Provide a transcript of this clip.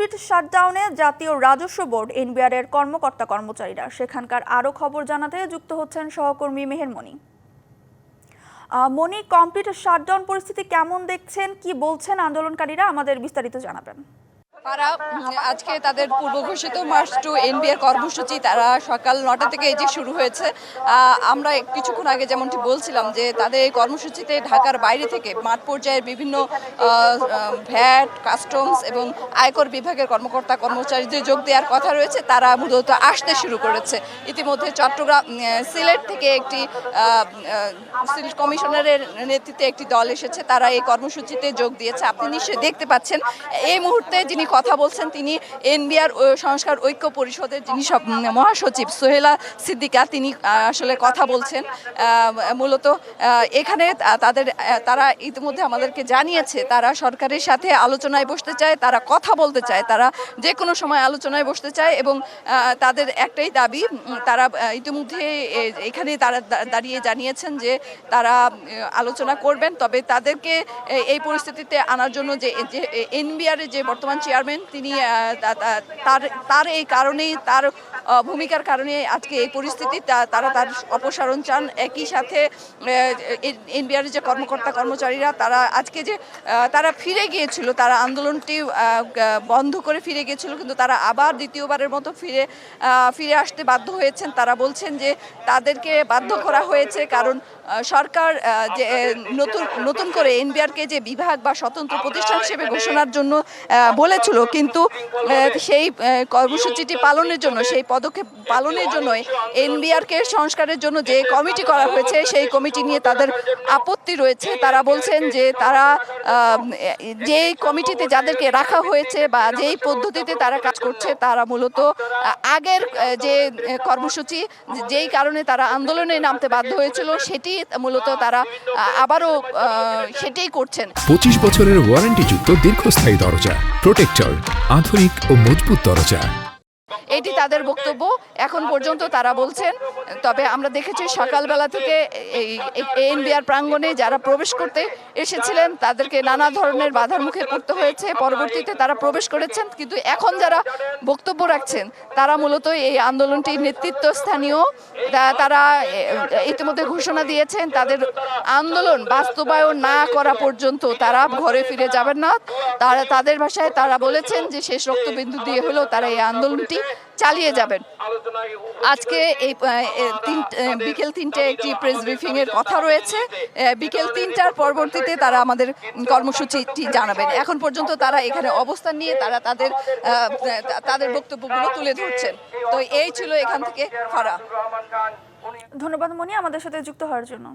Complete শাটডাউনে জাতীয় রাজস্ব board NBR এর কর্মকর্তা কর্মচারীরা। সেখানকার আরও খবর জানাতে যুক্ত হচ্ছেন সহকর্মী মেহেরমণি। মনি কমপ্লিট শাটডাউন পরিস্থিতি কেমন দেখছেন? কি বলছেন আন্দোলনকারীরা? আমাদের বিস্তারিত জানাবেন। তারা আজকে তাদের পূর্ব ঘোষিত মার্চ টু এনবিআর কর্মসূচি, তারা সকাল নটা থেকে এই যে শুরু হয়েছে আমরা কিছুক্ষণ আগে যেমনটি বলছিলাম যে তাদের এই কর্মসূচিতে ঢাকার বাইরে থেকে মাঠ পর্যায়ের বিভিন্ন ভ্যাট, কাস্টমস এবং আয়কর বিভাগের কর্মকর্তা কর্মচারীদের যোগ দেওয়ার কথা রয়েছে, তারা মূলত আসতে শুরু করেছে। ইতিমধ্যে চট্টগ্রাম সিলেট থেকে একটি সিলেট কমিশনারের নেতৃত্বে একটি দল এসেছে, তারা এই কর্মসূচিতে যোগ দিয়েছে। আপনি নিশ্চয়ই দেখতে পাচ্ছেন, এই মুহূর্তে যিনি কথা বলছেন তিনি এনবিআর সংস্কার ঐক্য পরিষদের যিনি মহাসচিব সোহেলা সিদ্দিকা, তিনি আসলে কথা বলছেন। মূলত এখানে তাদের তারা ইতিমধ্যে আমাদেরকে জানিয়েছে, তারা সরকারের সাথে আলোচনায় বসতে চায়, তারা কথা বলতে চায়, তারা যে কোনো সময় আলোচনায় বসতে চায় এবং তাদের একটাই দাবি তারা ইতিমধ্যে এখানে তারা দাঁড়িয়ে জানিয়েছেন যে তারা আলোচনা করবেন। তবে তাদেরকে এই পরিস্থিতিতে আনার জন্য যে যে এনবিআর যে বর্তমান চেয়ারম্যান তিনি তার তার এই কারণেই তার ভূমিকার কারণে আজকে এই পরিস্থিতি তারা তার অপসারণ চান। একই সাথে এনবিআর যে কর্মকর্তা কর্মচারীরা তারা আজকে যে তারা ফিরে গিয়েছিল তারা আন্দোলনটি বন্ধ করে ফিরে গিয়েছিল কিন্তু তারা আবার দ্বিতীয়বারের মতো ফিরে ফিরে আসতে বাধ্য হয়েছেন। তারা বলছেন যে তাদেরকে বাধ্য করা হয়েছে কারণ সরকার যে নতুন নতুন করে এনবিআরকে যে বিভাগ বা স্বতন্ত্র প্রতিষ্ঠান হিসেবে ঘোষণার জন্য আহ, বলেছিল কিন্তু সেই কর্মসূচিটি পালনের জন্য, সেই পদক্ষেপ পালনের জন্য এনবিআরকে সংস্কারের জন্য যে কমিটি করা হয়েছে, সেই কমিটি নিয়ে তাদের আপত্তি রয়েছে। তারা বলছেন যে তারা যে কমিটিতে যাদেরকে রাখা হয়েছে বা যেই পদ্ধতিতে তারা কাজ করছে, তারা মূলত আগের যে কর্মসূচি, যেই কারণে তারা আন্দোলনে নামতে বাধ্য হয়েছিল, সেটি মূলত তারা আবারও সেটাই করছেন। পঁচিশ বছরের ওয়ারেন্টিযুক্ত দীর্ঘস্থায়ী দরজা প্রোটেক্টর আধুনিক ও মজবুত দরজা। এটি তাদের বক্তব্য। এখন পর্যন্ত তারা বলছেন, তবে আমরা দেখেছি সকালবেলা থেকে এই এনবিআর প্রাঙ্গণে যারা প্রবেশ করতে এসেছিলেন, তাদেরকে নানা ধরনের বাধার মুখে পড়তে হয়েছে। পরবর্তীতে তারা প্রবেশ করেছেন, কিন্তু এখন যারা বক্তব্য রাখছেন, তারা মূলত এই আন্দোলনটির নেতৃত্ব স্থানীয়। তারা ইতিমধ্যে ঘোষণা দিয়েছেন, তাদের আন্দোলন বাস্তবায়ন না করা পর্যন্ত তারা ঘরে ফিরে যাবেন না। তারা, তাদের ভাষায় তারা বলেছেন যে শেষ রক্তবিন্দু দিয়ে হলেও তারা এই আন্দোলনটি চালিয়ে যাবেন। আজকে এই তিন বিকেল তিনটে একটি প্রেস ব্রিফিং এর কথা রয়েছে। বিকেল তিনটার পরবর্তীতে তারা আমাদের কর্মসূচিটি জানাবেন। এখন পর্যন্ত তারা এখানে অবস্থান নিয়ে তারা তাদের তাদের বক্তব্যগুলো তুলে ধরছেন। তো এই ছিল এখান থেকে ফারা। ধন্যবাদ মণি আমাদের সাথে যুক্ত হওয়ার জন্য।